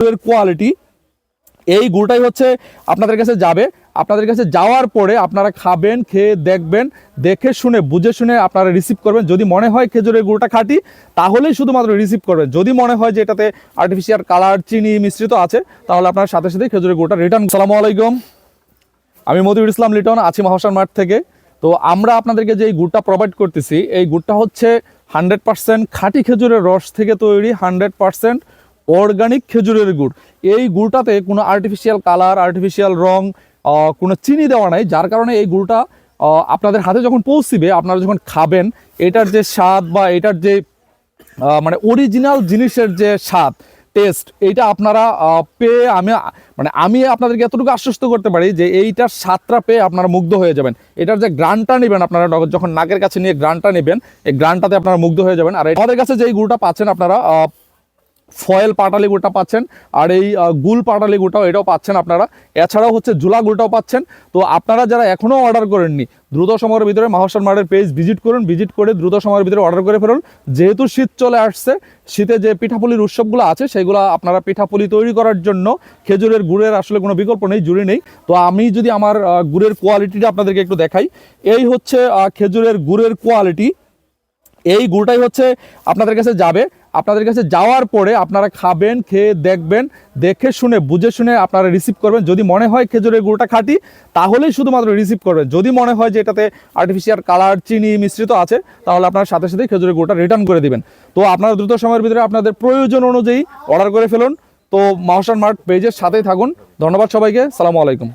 গুড়ের কোয়ালিটি এই গুড়টাই হচ্ছে আপনাদের কাছে যাবে। আপনাদের কাছে যাওয়ার পরে আপনারা খাবেন, খেয়ে দেখবেন, দেখে শুনে, বুঝে শুনে আপনারা রিসিভ করবেন। যদি মনে হয় খেজুরের গুড়টা খাঁটি, তাহলেই শুধুমাত্র রিসিভ করবেন। যদি মনে হয় যে এটাতে আর্টিফিশিয়াল কালার চিনি মিশ্রিত আছে, তাহলে আপনার সাথে সাথে খেজুরের গুড়টা রিটার্ন সালামু আলাইকুম। আমি মতিউর ইসলাম লিটন, আছি মহাশান মাঠ থেকে। তো আমরা আপনাদেরকে যে এই গুড়টা প্রোভাইড করতেছি, এই গুড়টা হচ্ছে হান্ড্রেড পার্সেন্ট খাঁটি খেজুরের রস থেকে তৈরি হান্ড্রেড পার্সেন্ট অর্গানিক খেজুরের গুড়। এই গুড়টাতে কোনো আর্টিফিশিয়াল কালার আর্টিফিশিয়াল রং কোনো চিনি দেওয়া নাই, যার কারণে এই গুড়টা আপনাদের হাতে যখন পৌঁছিবে, আপনারা যখন খাবেন, এটার যে স্বাদ বা এটার যে মানে অরিজিনাল জিনিসের যে স্বাদ টেস্ট এইটা আপনারা পেয়ে আমি মানে আমি আপনাদেরকে এতটুকু আশ্বস্ত করতে পারি যে এইটার স্বাদটা পেয়ে আপনারা মুগ্ধ হয়ে যাবেন। এটার যে গ্রানটা নেবেন আপনারা, যখন নাকের কাছে নিয়ে গ্রানটা নেবেন, এই গ্রানটাতে আপনারা মুগ্ধ হয়ে যাবেন। আর আমাদের কাছে যে এই গুড়টা পাচ্ছেন আপনারা ফয়েল পাটালি গুড়টা পাচ্ছেন আর এই গুল পাটালি গুড়টাও এটাও পাচ্ছেন আপনারা। এছাড়াও হচ্ছে ঝুলা গুড়টাও পাচ্ছেন। তো আপনারা যারা এখনও অর্ডার করেননি, দ্রুত সময়ের ভিতরে মাহসান মার্টের পেজ ভিজিট করুন, ভিজিট করে দ্রুত সময়ের ভিতরে অর্ডার করে ফেলুন। যেহেতু শীত চলে আসছে, শীতে যে পিঠাপুলির উৎসবগুলো আছে, সেগুলো আপনারা পিঠাপুলি তৈরি করার জন্য খেজুরের গুড়ের আসলে কোনো বিকল্প নেই, জুড়ি নেই। তো আমি যদি আমার গুড়ের কোয়ালিটিটা আপনাদেরকে একটু দেখাই, এই হচ্ছে খেজুরের গুড়ের কোয়ালিটি এই গুড়টাই হচ্ছে আপনাদের কাছে যাবে। আপনাদের কাছে যাওয়ার পরে আপনারা খাবেন, খেয়ে দেখবেন, দেখে শুনে, বুঝে শুনে আপনারা রিসিভ করবেন। যদি মনে হয় খেজুরের গুড়টা খাঁটি, তাহলেই শুধুমাত্র রিসিভ করবেন। যদি মনে হয় যে এটাতে আর্টিফিশিয়াল কালার চিনি মিশ্রিত আছে, তাহলে আপনার সাথে সাথেই খেজুরের গুড়টা রিটার্ন করে দিবেন। তো আপনারা দ্রুত সময়ের ভিতরে আপনাদের প্রয়োজন অনুযায়ী অর্ডার করে ফেলুন। তো মাহসান মার্ট পেজের সাথেই থাকুন। ধন্যবাদ সবাইকে। সালামু আলাইকুম।